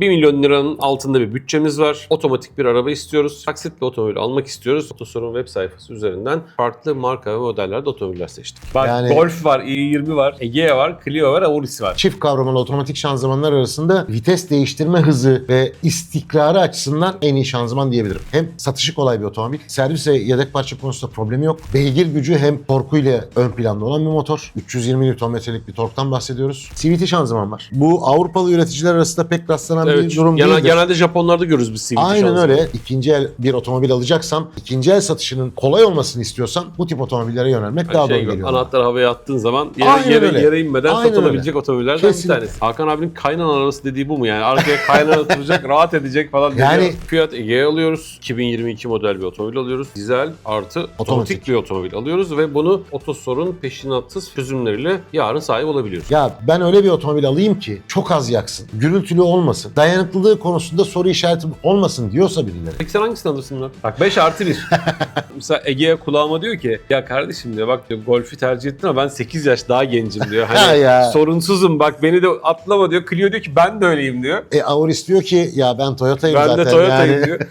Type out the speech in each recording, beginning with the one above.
1 milyon liranın altında bir bütçemiz var. Otomatik bir araba istiyoruz. Taksitle otomobil almak istiyoruz. Otosor'un web sayfası üzerinden farklı marka ve modellerde otomobiller seçtik. Bak Yani- Golf var, i20 var, Egea var, Clio var, Auris var. Çift kavramalı otomatik şanzımanlar arasında vites değiştirme hızı ve istikrarı açısından en iyi şanzıman diyebilirim. Hem satışı kolay bir otomobil, servis ve yedek parça konusunda problemi yok. Beygir gücü hem torkuyla ön planda olan bir motor. 320 Nm'lik bir torktan bahsediyoruz. CVT şanzıman var. Bu Avrupalı üreticiler arasında pek rastlanan Evet, bir durum genel, değildir. genelde Japonlarda görürüz biz CVT Aynen öyle. İkinci el bir otomobil alacaksam, ikinci el satışının kolay olmasını istiyorsam bu tip otomobillere yönelmek daha Hani şey doğru geliyor. anahtarı havaya attığın zaman yere, Aynen yere, öyle. yere inmeden Aynen satılabilecek öyle. otomobillerden Kesinlikle. bir tanesi. Hakan abinin kaynan arabası dediği bu mu yani? Arkaya kaynan oturacak, rahat edecek falan Yani- yani, Fiat Egea alıyoruz. 2022 model bir otomobil alıyoruz. Dizel artı otomatik, Otomatik. bir otomobil alıyoruz ve bunu Otosor'un peşinatsız çözümleriyle yarın sahip olabiliyoruz. Ya ben öyle bir otomobil alayım ki çok az yaksın, gürültülü olmasın, dayanıklılığı konusunda soru işareti olmasın diyorsa birileri. Peki sen hangisini alırsın lan? Bak 5 artı 1. Mesela Egea kulağıma diyor ki ya kardeşim diyor bak diyor Golf'ü tercih ettin ama ben 8 yaş daha gencim diyor. Ha Hani ya. sorunsuzum bak beni de atlama diyor. Clio diyor ki ben de öyleyim diyor. E Auris diyor ki ya ben Toyota'yım Ben zaten. de Toyota'yım yani. diyor.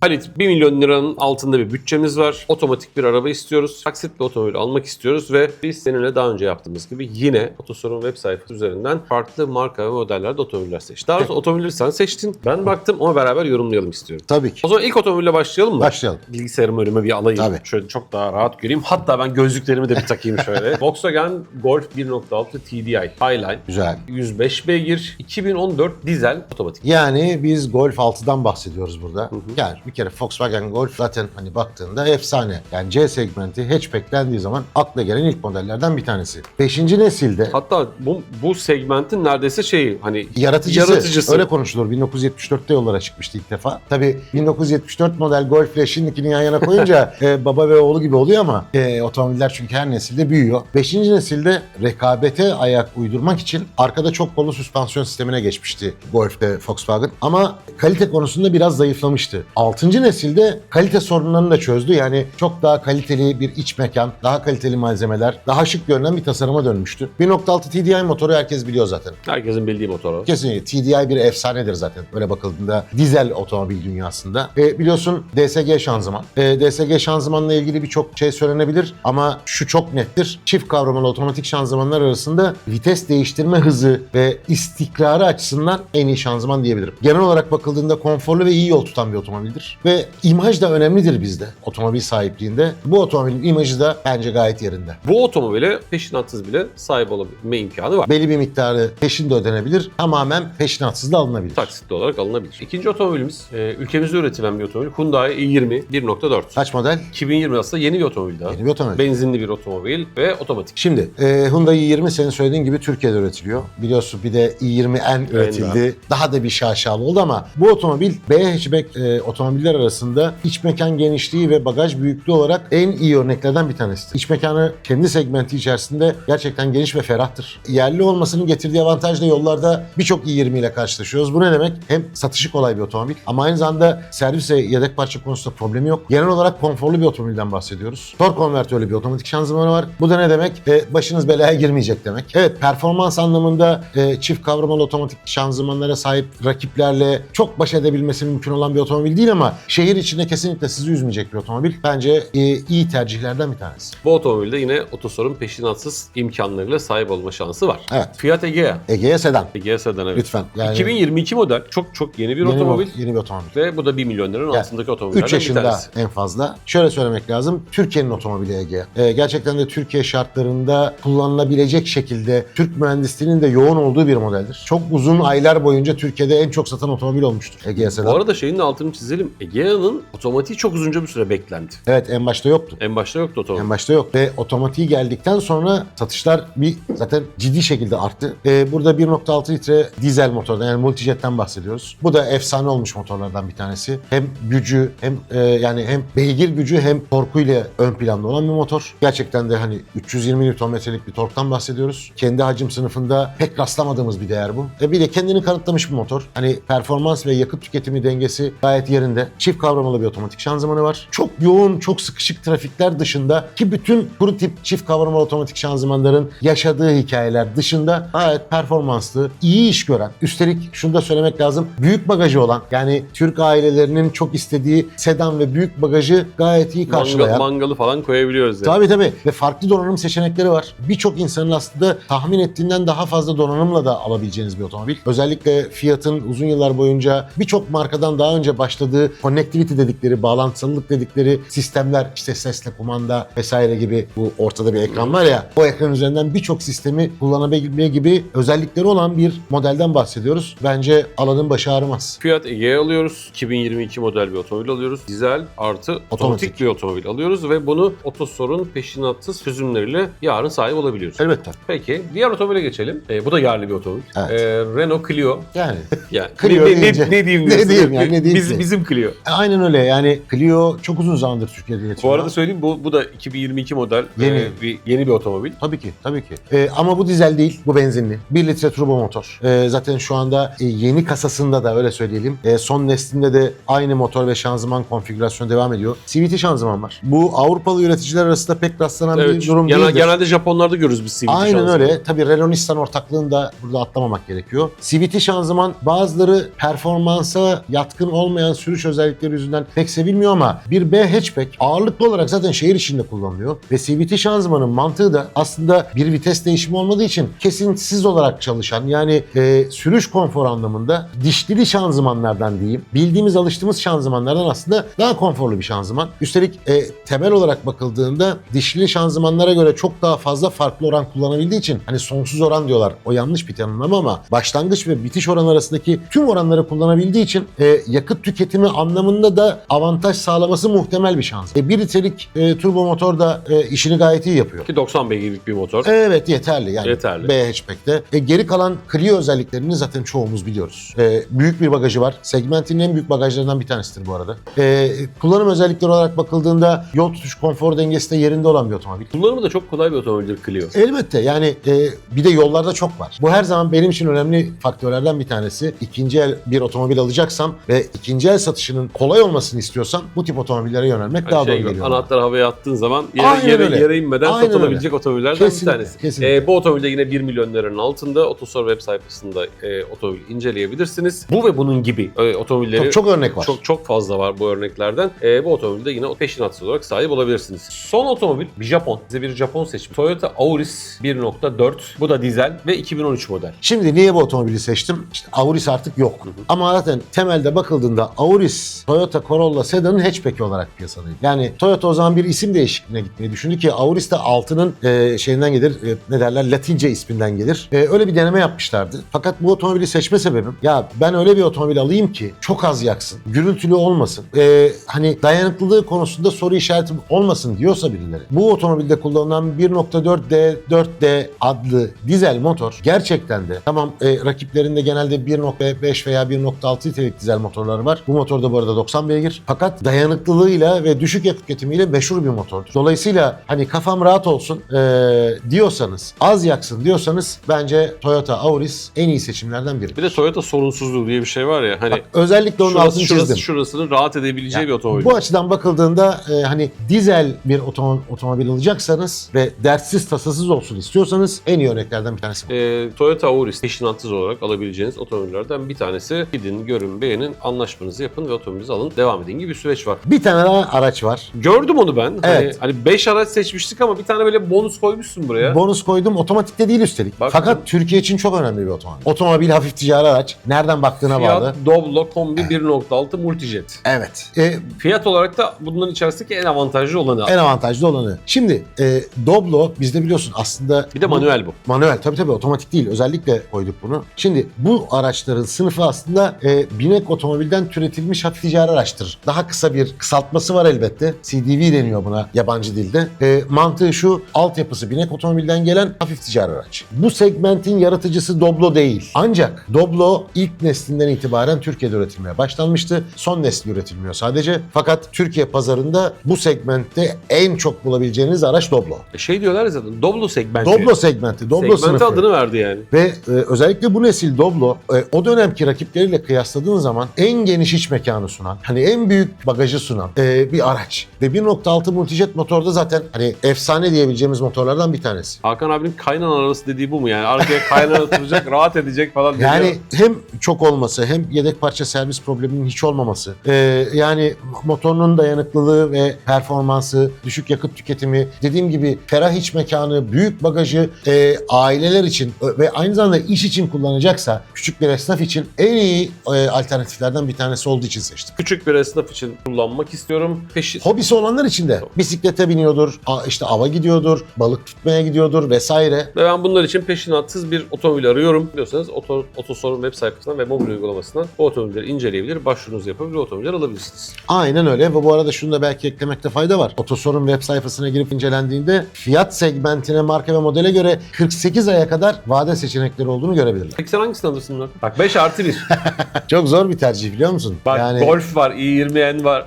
Halit 1 milyon liranın altında bir bütçemiz var. Otomatik bir araba istiyoruz. Taksitle otomobil almak istiyoruz ve biz seninle daha önce yaptığımız gibi yine Otosor'un web sayfası üzerinden farklı marka ve modellerde otomobiller seçtik. Daha doğrusu otomobilleri sen seçtin. Ben baktım ama beraber yorumlayalım istiyorum. Tabii ki. O zaman ilk otomobille başlayalım mı? Başlayalım. Bilgisayarımı önüme bir alayım. Tabii. Şöyle çok daha rahat göreyim. Hatta ben gözlüklerimi de bir takayım şöyle. Volkswagen Golf 1.6 TDI Highline. Güzel. 105 beygir, 2014 dizel otomatik. Yani biz Golf 6'dan bahsediyoruz burada. Yani bir kere Volkswagen Golf zaten hani baktığında efsane. Yani C segmenti hatchback dendiği zaman akla gelen ilk modellerden bir tanesi. Beşinci nesilde Hatta bu, bu segmentin neredeyse şeyi hani yaratıcısı, Yaratıcısı. öyle konuşulur. 1974'te yollara çıkmıştı ilk defa. Tabii 1974 model Golf ile şimdikini yan yana koyunca e, baba ve oğlu gibi oluyor ama e, otomobiller çünkü her nesilde büyüyor. Beşinci nesilde rekabete ayak uydurmak için arkada çok kollu süspansiyon sistemine geçmişti Golf'te Volkswagen. Ama kalite konusunda biraz zayıflamıştı. Altıncı nesilde kalite sorunlarını da çözdü. Yani çok daha kaliteli bir iç mekan, daha kaliteli malzemeler, daha şık görünen bir tasarıma dönmüştü. 1.6 TDI motoru herkes biliyor zaten. herkesin bildiği motor o. Kesinlikle TDI bir efsanedir zaten böyle bakıldığında dizel otomobil dünyasında. E, biliyorsun DSG şanzıman. E, DSG şanzımanla ilgili birçok şey söylenebilir ama şu çok nettir. Çift kavramalı otomatik şanzımanlar arasında vites değiştirme hızı ve istikrarı açısından en iyi şanzıman diyebilirim. Genel olarak bakıldığında konforlu ve iyi yol tutan bir otomobildir. Ve imaj da önemlidir bizde otomobil sahipliğinde. Bu otomobilin imajı da bence gayet yerinde. Bu otomobile peşinatsız bile sahip olabilme imkanı var. Belli bir miktarı peşin de ödenebilir. Tamamen peşinatsız da alınabilir. Taksitli olarak alınabilir. İkinci otomobilimiz e, ülkemizde üretilen bir otomobil. Hyundai i20 1.4. Kaç model? 2020 aslında yeni bir otomobil daha. Yeni bir otomobil. Benzinli bir otomobil ve otomatik. Şimdi e, Hyundai i20 senin söylediğin gibi Türkiye'de üretiliyor. Biliyorsun bir de i20N üretildi. Daha da bir şaşalı oldu ama bu otomobil B hatchback e, otomobiller arasında iç mekan genişliği ve bagaj büyüklüğü olarak en iyi örneklerden bir tanesidir. İç mekanı kendi segmenti içerisinde gerçekten geniş ve ferahtır. Yerli olmasının getirdiği avantaj da yollarda birçok i20 ile karşılaşıyoruz. Bu ne demek? Hem satışı kolay bir otomobil ama aynı zamanda servis ve yedek parça konusunda problemi yok. Genel olarak konforlu bir otomobilden bahsediyoruz. Tork konvertörlü bir otomatik şanzımanı var. Bu da ne demek? E, başınız belaya girmeyecek demek. Evet performans anlamında e, çift kavramalı otomatik şanzımanlara sahip rakiplerle çok baş edebilmesi mümkün olan bir otomobil değil ama şehir içinde kesinlikle sizi üzmeyecek bir otomobil. Bence e, iyi tercihlerden bir tanesi. Bu otomobilde yine Otosor'un peşinatsız imkanlarıyla sahip olma şansı var. Evet. Fiat Egea. Ege'ye sedan. Egea sedan evet. Lütfen. Yani 2022 model çok çok yeni bir yeni otomobil. Bir, yeni bir otomobil. Ve bu da 1 milyon liranın Yani altındaki otomobillerden 3 bir yaşında tanesi. en fazla. Şöyle söylemek lazım. Türkiye'nin otomobili Ege. Ee, gerçekten de Türkiye şartlarında kullanılabilecek şekilde Türk mühendisliğinin de yoğun olduğu bir modeldir. Çok uzun aylar boyunca Türkiye'de en çok satan otomobil olmuştur Ege sedan. Bu arada şeyin de altını çizelim. Egea'nın otomatiği çok uzunca bir süre beklendi. Evet en başta yoktu. En başta yoktu otomobil. En başta yok ve otomatiği geldikten sonra satışlar bir zaten ciddi şekilde arttı. Ee, burada 1.6 litre dizel motordan yani multijet'ten bahsediyoruz. Bu da efsane olmuş motorlardan bir tanesi. Hem gücü hem e, yani hem beygir gücü hem torkuyla ön planda olan bir motor. Gerçekten de hani 320 Nm'lik bir torktan bahsediyoruz. Kendi hacim sınıfında pek rastlamadığımız bir değer bu. E bir de kendini kanıtlamış bir motor. Hani performans ve yakıt tüketimi dengesi gayet yerinde. Üzerinde çift kavramalı bir otomatik şanzımanı var. Çok yoğun, çok sıkışık trafikler dışında ki bütün kuru tip çift kavramalı otomatik şanzımanların yaşadığı hikayeler dışında gayet performanslı, iyi iş gören, üstelik şunu da söylemek lazım, büyük bagajı olan yani Türk ailelerinin çok istediği sedan ve büyük bagajı gayet iyi karşılayan. Mangal, mangalı falan koyabiliyoruz yani. Tabii tabii ve farklı donanım seçenekleri var. Birçok insanın aslında tahmin ettiğinden daha fazla donanımla da alabileceğiniz bir otomobil. Özellikle Fiat'ın uzun yıllar boyunca birçok markadan daha önce başladığı connectivity dedikleri, bağlantısızlık dedikleri sistemler işte sesle kumanda vesaire gibi bu ortada bir ekran var ya o ekran üzerinden birçok sistemi kullanabilme gibi özellikleri olan bir modelden bahsediyoruz. Bence alanın başı ağrımaz. Fiat Egea alıyoruz. 2022 model bir otomobil alıyoruz. Dizel artı otomatik, Otomatik. bir otomobil alıyoruz ve bunu Otosor'un peşinatsız çözümleriyle yarın sahip olabiliyoruz. Elbette. Peki diğer otomobile geçelim. Ee, bu da yerli bir otomobil. Evet. Ee, Renault Clio. Yani Yani Clio ne, ne, ne, ne diyeyim ne diyeyim yani, ne diyeyim Biz, bizim Clio. Aynen öyle yani Clio çok uzun zamandır Türkiye'de Bu üretiyor. arada söyleyeyim bu, bu da 2022 model Yeni. e, bir, yeni bir otomobil. Tabii ki, tabii ki. Ee, ama bu dizel değil, bu benzinli. 1 litre turbo motor. Ee, zaten şu anda e, yeni kasasında da öyle söyleyelim. e, son neslinde de aynı motor ve şanzıman konfigürasyonu devam ediyor. CVT şanzıman var. Bu Avrupalı üreticiler arasında pek rastlanan Evet, bir durum genel, değildir. genelde Japonlarda görürüz biz CVT Aynen şanzımanı. öyle. Tabii Renault Nissan ortaklığını da burada atlamamak gerekiyor. CVT şanzıman bazıları performansa yatkın olmayan sürüş özellikleri yüzünden pek sevilmiyor ama bir B hatchback ağırlıklı olarak zaten şehir içinde kullanılıyor. Ve CVT şanzımanın mantığı da aslında bir vites değişimi olmadığı için kesintisiz olarak çalışan yani e, sürüş konfor anlamında dişlili şanzımanlardan diyeyim. Bildiğimiz alıştığımız şanzımanlardan aslında daha konforlu bir şanzıman. Üstelik e, temel olarak bakıldığında dişli şanzımanlara göre çok daha fazla farklı oran kullanabildiği için hani sonsuz oran diyorlar. O yanlış bir tanımlama ama başlangıç ve bitiş oran arasındaki tüm oranları kullanabildiği için e, yakıt tüketimi anlamında da avantaj sağlaması muhtemel bir şans. E, bir litrelik e, turbo motor da e, işini gayet iyi yapıyor. Ki 90 beygirlik bir motor. Evet yeterli yani Yeterli. B hatchback'te. E, geri kalan Clio özelliklerini zaten çoğumuz biliyoruz. E, büyük bir bagajı var. Segmentin en büyük bagajlarından bir tanesidir bu arada. E, kullanım özellikleri olarak bakıldığında yol tutuş konfor dengesi de yerinde olan bir otomobil. Kullanımı da çok kolay bir otomobildir Clio. Elbette yani e, bir de yollarda çok var. Bu her zaman benim için önemli faktörlerden bir tanesi. İkinci el bir otomobil alacaksam ve ikinci el satışının kolay olmasını istiyorsam bu tip otomobillere yönelmek Yani daha şey doğru geliyor. anahtarı havaya attığın zaman yere, Aynen yere, öyle. yere inmeden Aynen satılabilecek otomobillerden Kesinlikle, bir tanesi. kesinlikle. Ee, bu otomobilde yine 1 milyon liranın altında Otosor web sayfasında e, otomobil inceleyebilirsiniz. Bu ve bunun gibi e, otomobilleri Çok, çok örnek var. çok çok fazla var bu örneklerden. E, bu otomobilde yine peşinatsız olarak sahip olabilirsiniz. Son otomobil bir Japon. Size bir Japon seçimi. Toyota Auris 1.4. Bu da dizel ve 2013 model. Şimdi niye bu otomobili seçtim? İşte Auris artık yok. Ama zaten temelde bakıldığında Auris Toyota Corolla Sedan'ın hatchback'i olarak piyasadaydı. Yani Toyota o zaman bir isim değişikliğine gitmeyi düşündü ki Auris de altının e, şeyinden gelir, e, ne derler Latince isminden gelir. E, öyle bir deneme yapmışlardı. Fakat bu otomobili seçme sebebim ya ben öyle bir otomobil alayım ki çok az yaksın, gürültülü olmasın, e, hani dayanıklılığı konusunda soru işareti olmasın diyorsa birileri. Bu otomobilde kullanılan 1.4D 4D adlı dizel motor gerçekten de tamam e, rakiplerinde genelde 1.5 veya 1.6 litrelik dizel motorları var. Bu motor da bu arada 90 beygir. Fakat dayanıklılığıyla ve düşük yakıt tüketimiyle meşhur bir motordur. Dolayısıyla hani kafam rahat olsun e, diyorsanız, az yaksın diyorsanız bence Toyota Auris en iyi seçimlerden biri. Bir de Toyota sorunsuzluğu diye bir şey var ya hani Bak, özellikle onun şurası, altını şurası, çizdim. şurasının rahat edebileceği Yani bir otomobil. Bu açıdan bakıldığında e, hani dizel bir otom- otomobil alacaksanız ve dertsiz tasasız olsun istiyorsanız en iyi örneklerden bir tanesi. Ee, Toyota Auris peşinatsız olarak alabileceğiniz otomobillerden bir tanesi. Gidin, görün, beğenin, anlaşmanızı yapın ve otomobilinizi alın. Devam edin gibi bir süreç var. Bir tane daha araç var. Gördüm onu ben. Evet. Hani, hani 5 araç seçmiştik ama bir tane böyle bonus koymuşsun buraya. Bonus koydum. Otomatikte değil üstelik. Bak- Fakat Türkiye için çok önemli bir otomobil. Otomobil hafif ticari araç. Nereden baktığına bağlı. Fiat Doblo Kombi 1.6 Multijet. Evet. E, Fiyat olarak da bunların içerisindeki en avantajlı olanı. en avantajlı olanı. Şimdi e, Doblo bizde biliyorsun aslında Bir de manuel bu. Manuel tabii tabii otomatik değil. Özellikle koyduk bunu. Şimdi bu araçların sınıfı aslında e, binek otomobilden türetilmiş hafif ticari araçtır. Daha kısa bir kısaltması var elbette. CDV deniyor buna yabancı dilde. E, mantığı şu altyapısı binek otomobilden gelen hafif ticari araç. Bu segmentin yaratıcısı Doblo değil. Ancak Doblo ilk neslinden itibaren Türkiye'de üretilmeye başlanmıştı. Son nesli üretilmiyor sadece. Fakat Türkiye pazarında bu segmentte en çok bulabileceğiniz araç Doblo. E Şey diyorlar ya zaten Doblo segmenti. Doblo segmenti, Doblo Segmente sınıfı. adını verdi yani. Ve e, özellikle bu nesil Doblo e, o dönemki rakipleriyle kıyasladığın zaman en geniş iç mekan mekanı sunan, hani en büyük bagajı sunan e, bir araç. Ve 1.6 multijet motorda zaten hani efsane diyebileceğimiz motorlardan bir tanesi. Hakan abinin kaynan arası dediği bu mu yani? Arkaya kaynan oturacak, rahat edecek falan diyor. Yani hem çok olması hem yedek parça servis probleminin hiç olmaması. e, yani motorunun dayanıklılığı ve performansı, düşük yakıt tüketimi, dediğim gibi ferah iç mekanı, büyük bagajı e, aileler için ve aynı zamanda iş için kullanacaksa küçük bir esnaf için en iyi e, alternatiflerden bir tanesi olduğu için seçtim. Küçük bir esnaf için kullanmak istiyorum. Peşin Hobisi olanlar için de bisiklete biniyordur, işte ava gidiyordur, balık tutmaya gidiyordur vesaire. Ve ben bunlar için peşinatsız bir otomobil arıyorum diyorsanız Oto, Otosor'un web sayfasından ve mobil uygulamasından bu otomobilleri inceleyebilir, başvurunuzu yapabilir, otomobiller alabilirsiniz. Aynen öyle ve bu arada şunu da belki eklemekte fayda var. Otosor'un web sayfasına girip incelendiğinde fiyat segmentine, marka ve modele göre 48 aya kadar vade seçenekleri olduğunu görebilirler. Peki sen hangisini alırsın? Bak 5 artı 1. Çok zor bir tercih biliyor musun? Bak Golf var, i20N var.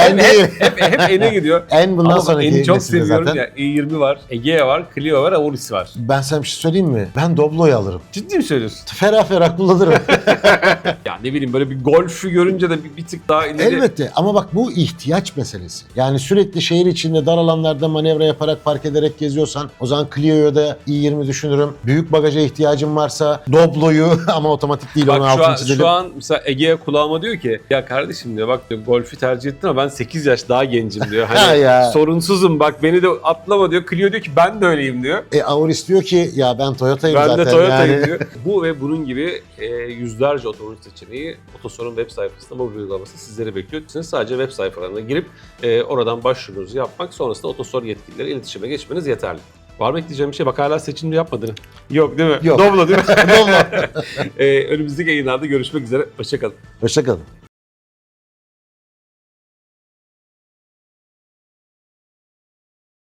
En hep, iyi. hep, hep, hep N'e gidiyor. en bundan Ama sonraki N'i çok nesilde seviyorum zaten. ya. i20 var, Egea var, Clio var, Auris var. Ben sana bir şey söyleyeyim mi? Ben Doblo'yu alırım. Ciddi mi söylüyorsun? Ferah ferah kullanırım. Ya ne bileyim böyle bir Golf'ü görünce de bir, bir tık daha ileri. Elbette ama bak bu ihtiyaç meselesi. Yani sürekli şehir içinde dar alanlarda manevra yaparak park ederek geziyorsan o zaman Clio'ya da i20 düşünürüm. Büyük bagaja ihtiyacım varsa Doblo'yu ama otomatik değil onu Bak şu altını an, çizelim. şu an mesela Egea kulağıma diyor ki ya kardeşim diyor bak diyor Golf'ü tercih ettin ama ben 8 yaş daha gencim diyor. Ha Hani ya. sorunsuzum bak beni de atlama diyor. Clio diyor ki ben de öyleyim diyor. E Auris diyor ki ya ben Toyota'yım Ben zaten. de Toyota'yım yani. diyor. Bu ve bunun gibi e, yüzlerce otomobil seçeneği Otosor'un web sayfasında mobil uygulaması sizleri bekliyor. Siz sadece web sayfalarına girip e, oradan başvurunuzu yapmak sonrasında Otosor yetkilileri iletişime geçmeniz yeterli. Var mı ekleyeceğim bir şey? Bak hala seçimde yapmadın. Yok değil mi? Yok. Doblo değil mi? Doblo. e, önümüzdeki yayınlarda görüşmek üzere. Hoşçakalın. Hoşçakalın.